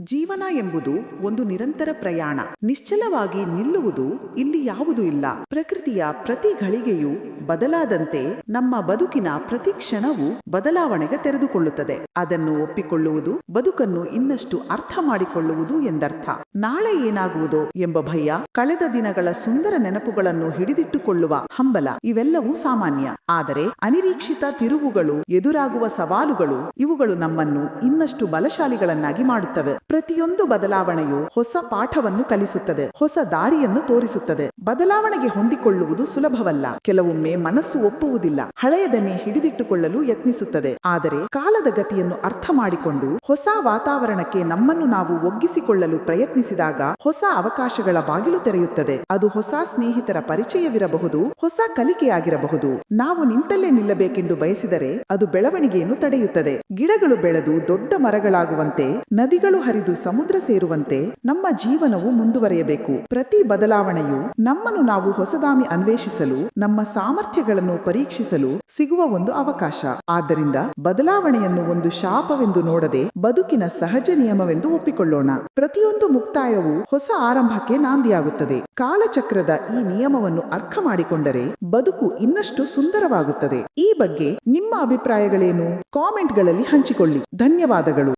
ಜೀವನ ಎಂಬುದು ಒಂದು ನಿರಂತರ ಪ್ರಯಾಣ. ನಿಶ್ಚಲವಾಗಿ ನಿಲ್ಲುವುದು ಇಲ್ಲಿ ಯಾವುದೂ ಇಲ್ಲ. ಪ್ರಕೃತಿಯ ಪ್ರತಿ ಘಳಿಗೆಯೂ ಬದಲಾದಂತೆ ನಮ್ಮ ಬದುಕಿನ ಪ್ರತಿ ಕ್ಷಣವು ಬದಲಾವಣೆಗೆ ತೆರೆದುಕೊಳ್ಳುತ್ತದೆ. ಅದನ್ನು ಒಪ್ಪಿಕೊಳ್ಳುವುದು, ಬದುಕನ್ನು ಇನ್ನಷ್ಟು ಅರ್ಥ ಮಾಡಿಕೊಳ್ಳುವುದು ಎಂದರ್ಥ. ನಾಳೆ ಏನಾಗುವುದೋ ಎಂಬ ಭಯ, ಕಳೆದ ದಿನಗಳ ಸುಂದರ ನೆನಪುಗಳನ್ನು ಹಿಡಿದಿಟ್ಟುಕೊಳ್ಳುವ ಹಂಬಲ ಇವೆಲ್ಲವೂ ಸಾಮಾನ್ಯ. ಆದರೆ ಅನಿರೀಕ್ಷಿತ ತಿರುವುಗಳು, ಎದುರಾಗುವ ಸವಾಲುಗಳು, ಇವುಗಳು ನಮ್ಮನ್ನು ಇನ್ನಷ್ಟು ಬಲಶಾಲಿಗಳನ್ನಾಗಿ ಮಾಡುತ್ತವೆ. ಪ್ರತಿಯೊಂದು ಬದಲಾವಣೆಯು ಹೊಸ ಪಾಠವನ್ನು ಕಲಿಸುತ್ತದೆ, ಹೊಸ ದಾರಿಯನ್ನು ತೋರಿಸುತ್ತದೆ. ಬದಲಾವಣೆಗೆ ಹೊಂದಿಕೊಳ್ಳುವುದು ಸುಲಭವಲ್ಲ. ಕೆಲವೊಮ್ಮೆ ಮನಸ್ಸು ಒಪ್ಪುವುದಿಲ್ಲ. ಹಳೆಯದನ್ನೇ ಹಿಡಿದಿಟ್ಟುಕೊಳ್ಳಲು ಯತ್ನಿಸುತ್ತದೆ. ಆದರೆ ಕಾಲದ ಗತಿಯನ್ನು ಅರ್ಥ ಮಾಡಿಕೊಂಡು ಹೊಸ ವಾತಾವರಣಕ್ಕೆ ನಮ್ಮನ್ನು ನಾವು ಒಗ್ಗಿಸಿಕೊಳ್ಳಲು ಪ್ರಯತ್ನಿಸಿದಾಗ ಹೊಸ ಅವಕಾಶಗಳ ಬಾಗಿಲು ತೆರೆಯುತ್ತದೆ. ಅದು ಹೊಸ ಸ್ನೇಹಿತರ ಪರಿಚಯವಿರಬಹುದು, ಹೊಸ ಕಲಿಕೆಯಾಗಿರಬಹುದು. ನಾವು ನಿಂತಲ್ಲೇ ನಿಲ್ಲಬೇಕೆಂದು ಬಯಸಿದರೆ ಅದು ಬೆಳವಣಿಗೆಯನ್ನು ತಡೆಯುತ್ತದೆ. ಗಿಡಗಳು ಬೆಳೆದು ದೊಡ್ಡ ಮರಗಳಾಗುವಂತೆ, ನದಿಗಳು ಹರಿದು ಸಮುದ್ರ ಸೇರುವಂತೆ ನಮ್ಮ ಜೀವನವು ಮುಂದುವರೆಯಬೇಕು. ಪ್ರತಿ ಬದಲಾವಣೆಯು ನಮ್ಮನ್ನು ನಾವು ಹೊಸದಾಮಿ ಅನ್ವೇಷಿಸಲು ನಮ್ಮ ಸಾಮರ್ಥ್ಯಗಳನ್ನು ಪರೀಕ್ಷಿಸಲು ಸಿಗುವ ಒಂದು ಅವಕಾಶ. ಆದ್ದರಿಂದ ಬದಲಾವಣೆಯನ್ನು ಒಂದು ಶಾಪವೆಂದು ನೋಡದೆ ಬದುಕಿನ ಸಹಜ ನಿಯಮವೆಂದು ಒಪ್ಪಿಕೊಳ್ಳೋಣ. ಪ್ರತಿಯೊಂದು ಮುಕ್ತಾಯವು ಹೊಸ ಆರಂಭಕ್ಕೆ ನಾಂದಿಯಾಗುತ್ತದೆ. ಕಾಲಚಕ್ರದ ಈ ನಿಯಮವನ್ನು ಅರ್ಥ ಮಾಡಿಕೊಂಡರೆ ಬದುಕು ಇನ್ನಷ್ಟು ಸುಂದರವಾಗುತ್ತದೆ. ಈ ಬಗ್ಗೆ ನಿಮ್ಮ ಅಭಿಪ್ರಾಯಗಳೇನು? ಕಾಮೆಂಟ್ಗಳಲ್ಲಿ ಹಂಚಿಕೊಳ್ಳಿ. ಧನ್ಯವಾದಗಳು.